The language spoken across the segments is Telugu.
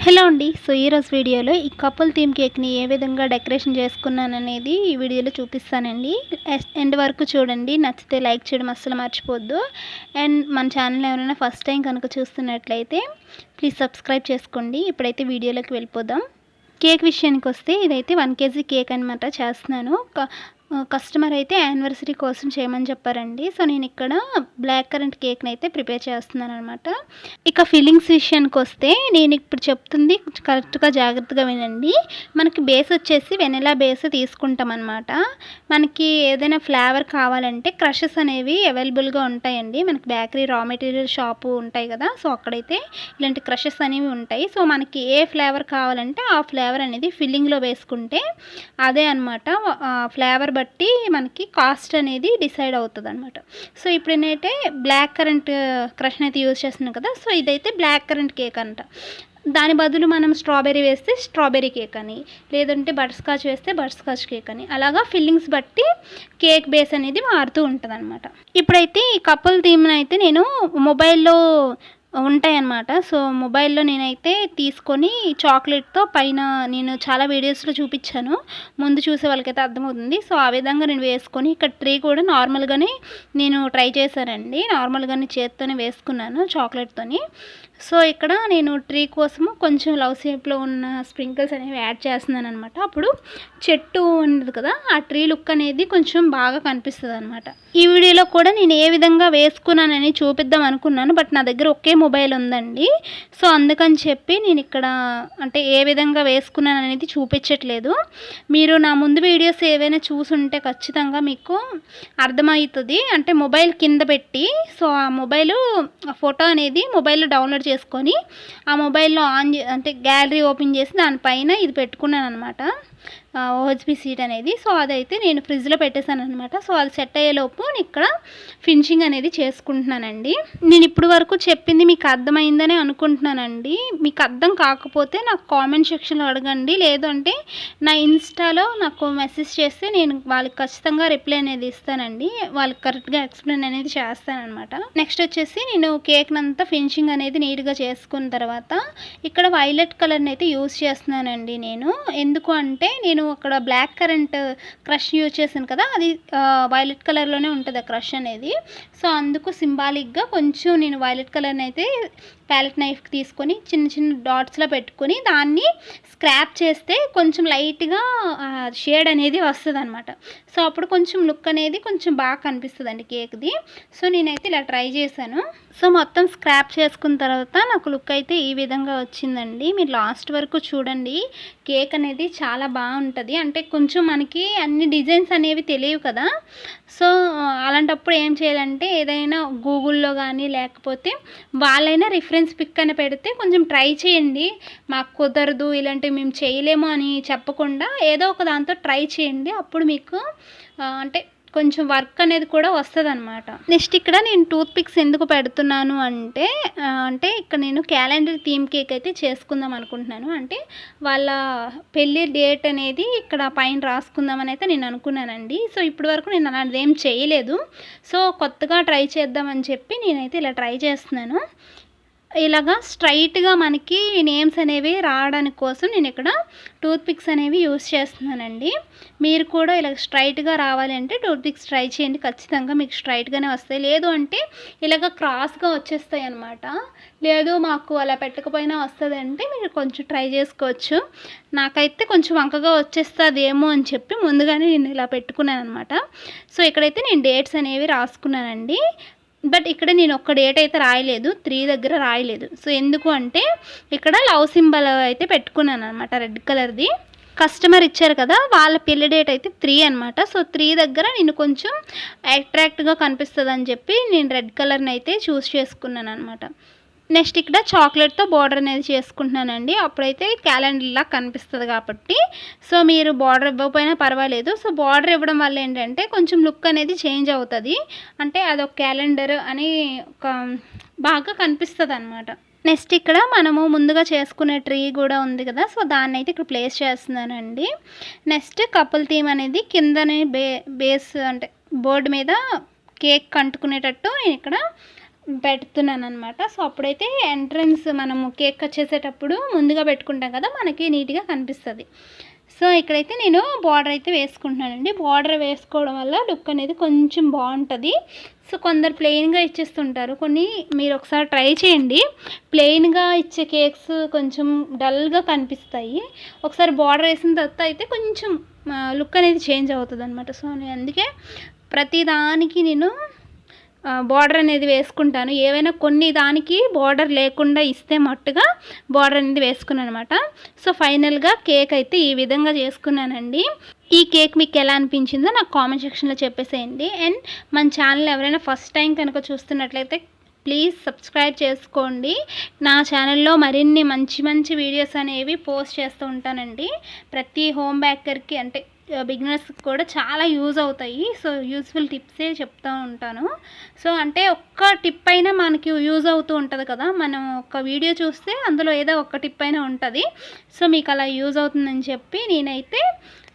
హలో అండి. సో ఈరోజు వీడియోలో ఈ కపుల్ థీమ్ కేక్ని ఏ విధంగా డెకరేషన్ చేసుకున్నాను అనేది ఈ వీడియోలో చూపిస్తానండి. ఎస్- ఎండ్ వరకు చూడండి. నచ్చితే లైక్ చేయడం అస్సలు మర్చిపోద్దు. అండ్ మన ఛానల్ ఎవరైనా ఫస్ట్ టైం కనుక చూస్తున్నట్లయితే ప్లీజ్ సబ్స్క్రైబ్ చేసుకోండి. ఇప్పుడైతే వీడియోలోకి వెళ్ళిపోదాం. కేక్ విషయానికి వస్తే ఇదైతే వన్ కేజీ కేక్ అనమాట చేస్తున్నాను. కస్టమర్ అయితే యానివర్సరీ కోసం చేయమని చెప్పారండి. సో నేను ఇక్కడ బ్లాక్ కరెంట్ కేక్ని అయితే ప్రిపేర్ చేస్తున్నాను అనమాట ఇక ఫిల్లింగ్స్ విషయానికి వస్తే నేను ఇప్పుడు చెప్తుంది కరెక్ట్గా జాగ్రత్తగా వినండి. మనకి బేస్ వచ్చేసి వెనిలా బేస్ తీసుకుంటాం అనమాట మనకి ఏదైనా ఫ్లేవర్ కావాలంటే క్రషెస్ అనేవి అవైలబుల్గా ఉంటాయండి. మనకి బేకరీ రా మెటీరియల్ షాపు ఉంటాయి కదా సో అక్కడైతే ఇలాంటి క్రషెస్ అనేవి ఉంటాయి. సో మనకి ఏ ఫ్లేవర్ కావాలంటే ఆ ఫ్లేవర్ అనేది ఫిల్లింగ్లో వేసుకుంటే అదే అనమాట ఫ్లేవర్ బట్టి మనకి కాస్ట్ అనేది డిసైడ్ అవుతుంది అనమాట సో ఇప్పుడు నేనైతే బ్లాక్ కరెంట్ క్రష్ అయితే యూజ్ చేస్తున్నాను కదా సో ఇదైతే బ్లాక్ కరెంట్ కేక్ అంట. దాని బదులు మనం స్ట్రాబెర్రీ వేస్తే స్ట్రాబెర్రీ కేక్ అని లేదంటే బటర్స్కాచ్ వేస్తే బటర్స్కాచ్ కేక్ అని అలాగా ఫిల్లింగ్స్ బట్టి కేక్ బేస్ అనేది మారుతూ ఉంటుంది అనమాట ఇప్పుడైతే ఈ కపుల్ థీమ్ని అయితే నేను మొబైల్లో ఉంటాయన్నమాట. సో మొబైల్లో నేనైతే తీసుకొని చాక్లెట్తో పైన నేను చాలా వీడియోస్లో చూపించాను. ముందు చూసే వాళ్ళకైతే అర్థమవుతుంది. సో ఆ విధంగా నేను వేసుకొని ఇక్కడ ట్రీ కూడా నార్మల్గానే నేను ట్రై చేశానండి. నార్మల్గానే చేత్తోనే వేసుకున్నాను చాక్లెట్తోని. సో ఇక్కడ నేను ట్రీ కోసము కొంచెం లవ్ షేప్లో ఉన్న స్ప్రింకిల్స్ అనేవి యాడ్ చేస్తున్నాను అనమాట అప్పుడు చెట్టు ఉండదు కదా ఆ ట్రీ లుక్ అనేది కొంచెం బాగా కనిపిస్తుంది అనమాట ఈ వీడియోలో కూడా నేను ఏ విధంగా వేసుకున్నానని చూపిద్దాం అనుకున్నాను. బట్ నా దగ్గర ఒకే మొబైల్ ఉందండి. సో అందుకని చెప్పి నేను ఇక్కడ అంటే ఏ విధంగా వేసుకున్నాను అనేది చూపించట్లేదు. మీరు నా ముందు వీడియోస్ ఏవైనా చూసుంటే ఖచ్చితంగా మీకు అర్థమవుతుంది. అంటే మొబైల్ కింద పెట్టి సో ఆ మొబైల్ ఆ ఫోటో అనేది మొబైల్లో డౌన్లోడ్ చేసుకొని ఆ మొబైల్లో ఆన్ అంటే గ్యాలరీ ఓపెన్ చేసి దానిపైన ఇది పెట్టుకున్నాను అనమాట ఓహెచ్పి సీట్ అనేది. సో అదైతే నేను ఫ్రిడ్జ్లో పెట్టేశాను అనమాట సో అది సెట్ అయ్యేలోపు నేను ఇక్కడ ఫినిషింగ్ అనేది చేసుకుంటున్నానండి. నేను ఇప్పుడు వరకు చెప్పింది మీకు అర్థమైందని అనుకుంటున్నానండి. మీకు అర్థం కాకపోతే నాకు కామెంట్ సెక్షన్లో అడగండి. లేదంటే నా ఇన్స్టాలో నాకు మెసేజ్ చేస్తే నేను వాళ్ళకి ఖచ్చితంగా రిప్లై అనేది ఇస్తానండి. వాళ్ళకి కరెక్ట్గా ఎక్స్ప్లెయిన్ అనేది చేస్తానమాట నెక్స్ట్ వచ్చేసి నేను కేక్నంతా ఫినిషింగ్ అనేది నీట్గా చేసుకున్న తర్వాత ఇక్కడ వైలెట్ కలర్ని అయితే యూస్ చేస్తున్నానండి నేను. ఎందుకు అంటే నేను అక్కడ బ్లాక్ కరెంట్ క్రష్ యూజ్ చేశాను కదా అది వైలెట్ కలర్లోనే ఉంటుంది ఆ క్రష్ అనేది. సో అందుకు సింబాలిక్గా కొంచెం నేను వైలెట్ కలర్ని అయితే ప్యాలెట్ నైఫ్ తీసుకొని చిన్న చిన్న డాట్స్లో పెట్టుకొని దాన్ని స్క్రాప్ చేస్తే కొంచెం లైట్గా షేడ్ అనేది వస్తుంది అనమాట సో అప్పుడు కొంచెం లుక్ అనేది కొంచెం బాగా కనిపిస్తుంది అండి కేక్ది. సో నేనైతే ఇలా ట్రై చేశాను. సో మొత్తం స్క్రాప్ చేసుకున్న తర్వాత నాకు లుక్ అయితే ఈ విధంగా వచ్చిందండి. మీరు లాస్ట్ వరకు చూడండి. కేక్ అనేది చాలా బాగుంటుంది. అంటే కొంచెం మనకి అన్ని డిజైన్స్ అనేవి తెలియవు కదా. సో అలాంటప్పుడు ఏం చేయాలంటే ఏదైనా గూగుల్లో కానీ లేకపోతే వాళ్ళైనా రిఫరెన్స్ పిక్ అని పెడితే కొంచెం ట్రై చేయండి. మాకు కుదరదు ఇలాంటివి మేము చేయలేము అని చెప్పకుండా ఏదో ఒక దాంతో ట్రై చేయండి. అప్పుడు మీకు అంటే కొంచెం వర్క్ అనేది కూడా వస్తుంది అనమాట నెక్స్ట్ ఇక్కడ నేను టూత్ పిక్స్ ఎందుకు పెడుతున్నాను అంటే అంటే ఇక్కడ నేను క్యాలెండర్ థీమ్ కేక్ అయితే చేసుకుందాం అనుకుంటున్నాను. అంటే వాళ్ళ పెళ్ళి డేట్ అనేది ఇక్కడ పైన రాసుకుందామని అయితే నేను అనుకున్నానండి. సో ఇప్పటి వరకు నేను అలాంటిది ఏం చేయలేదు. సో కొత్తగా ట్రై చేద్దామని చెప్పి నేనైతే ఇలా ట్రై చేస్తున్నాను. ఇలాగా స్ట్రైట్గా మనకి నేమ్స్ అనేవి రావడానికి కోసం నేను ఇక్కడ టూత్ పిక్స్ అనేవి యూస్ చేస్తున్నానండి. మీరు కూడా ఇలా స్ట్రైట్గా రావాలి అంటే టూత్ పిక్స్ ట్రై చేయండి. ఖచ్చితంగా మీకు స్ట్రైట్గానే వస్తాయి. లేదు అంటే ఇలాగ క్రాస్గా వచ్చేస్తాయి అనమాట లేదు మాకు అలా పెట్టకపోయినా వస్తుందంటే మీరు కొంచెం ట్రై చేసుకోవచ్చు. నాకైతే కొంచెం వంకగా వచ్చేస్తుంది ఏమో అని చెప్పి ముందుగానే నేను ఇలా పెట్టుకున్నాను అనమాట సో ఇక్కడైతే నేను డేట్స్ అనేవి రాసుకున్నానండి. బట్ ఇక్కడ నేను ఒక్క డేట్ అయితే రాయలేదు త్రీ దగ్గర రాయలేదు. సో ఎందుకు అంటే ఇక్కడ లవ్ సింబల్ అయితే పెట్టుకున్నాను అనమాట రెడ్ కలర్ది. కస్టమర్ ఇచ్చారు కదా వాళ్ళ పెళ్ళి డేట్ అయితే త్రీ అనమాట సో త్రీ దగ్గర నేను కొంచెం అట్రాక్ట్గా కనిపిస్తుంది అని చెప్పి నేను రెడ్ కలర్ని అయితే చూస్ చేసుకున్నాను అనమాట నెక్స్ట్ ఇక్కడ చాక్లెట్తో బార్డర్ అనేది చేసుకుంటున్నానండి. అప్పుడైతే క్యాలెండర్లా కనిపిస్తుంది కాబట్టి. సో మీరు బార్డర్ ఇవ్వకపోయినా పర్వాలేదు. సో బార్డర్ ఇవ్వడం వల్ల ఏంటంటే కొంచెం లుక్ అనేది చేంజ్ అవుతుంది. అంటే అదొక క్యాలెండర్ అని ఒక బాగా కనిపిస్తుంది అనమాట నెక్స్ట్ ఇక్కడ మనము ముందుగా చేసుకునే ట్రీ కూడా ఉంది కదా. సో దాన్ని అయితే ఇక్కడ ప్లేస్ చేస్తున్నానండి. నెక్స్ట్ కపుల్ థీమ్ అనేది కిందనే బే బేస్ అంటే బోర్డు మీద కేక్ కంటుకునేటట్టు నేను ఇక్కడ పెడుతున్నాను అనమాట సో అప్పుడైతే ఎంట్రన్స్ మనము కేక్ కట్ చేసేటప్పుడు ముందుగా పెట్టుకుంటాం కదా మనకి నీట్గా కనిపిస్తుంది. సో ఇక్కడైతే నేను బార్డర్ అయితే వేసుకుంటున్నానండి. బార్డర్ వేసుకోవడం వల్ల లుక్ అనేది కొంచెం బాగుంటుంది. సో కొందరు ప్లెయిన్గా ఇచ్చేస్తుంటారు. కొన్ని మీరు ఒకసారి ట్రై చేయండి. ప్లెయిన్గా ఇచ్చే కేక్స్ కొంచెం డల్గా కనిపిస్తాయి. ఒకసారి బార్డర్ వేసిన తర్వాత అయితే కొంచెం లుక్ అనేది చేంజ్ అవుతుంది అనమాట సో నేను అందుకే ప్రతిదానికి నేను బార్డర్ అనేది వేసుకుంటాను. ఏవైనా కొన్ని దానికి బార్డర్ లేకుండా ఇస్తే మట్టుగా బార్డర్ అనేది వేసుకున్నాను అనమాట సో ఫైనల్గా కేక్ అయితే ఈ విధంగా చేసుకున్నానండి. ఈ కేక్ మీకు ఎలా అనిపించిందో నాకు కామెంట్ సెక్షన్లో చెప్పేసేయండి. అండ్ మన ఛానల్ ఎవరైనా ఫస్ట్ టైం కనుక చూస్తున్నట్లయితే ప్లీజ్ సబ్స్క్రైబ్ చేసుకోండి. నా ఛానల్లో మరిన్ని మంచి మంచి వీడియోస్ అనేవి పోస్ట్ చేస్తూ ఉంటానండి. ప్రతి హోమ్ బేకర్కి అంటే Uh, బిగినర్స్కి కూడా చాలా యూజ్ అవుతాయి. సో యూస్ఫుల్ టిప్సే చెప్తూ ఉంటాను. సో అంటే ఒక్క టిప్ అయినా మనకి యూజ్ అవుతూ ఉంటుంది కదా. మనం ఒక వీడియో చూస్తే అందులో ఏదో ఒక టిప్ అయినా ఉంటుంది. సో మీకు అలా యూజ్ అవుతుందని చెప్పి నేనైతే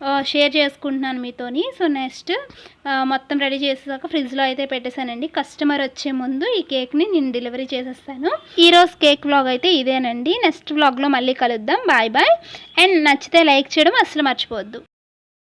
uh, షేర్ చేసుకుంటున్నాను మీతోని. సో నెక్స్ట్ uh, మొత్తం రెడీ చేసాక ఫ్రిడ్జ్లో అయితే పెట్టేశానండి. కస్టమర్ వచ్చే ముందు ఈ కేక్ని నేను డెలివరీ చేసేస్తాను. ఈరోజు కేక్ వ్లాగ్ అయితే ఇదేనండి. నెక్స్ట్ వ్లాగ్లో మళ్ళీ కలుద్దాం. బాయ్ బాయ్ అండ్ నచ్చితే లైక్ చేయడం అసలు మర్చిపోవద్దు.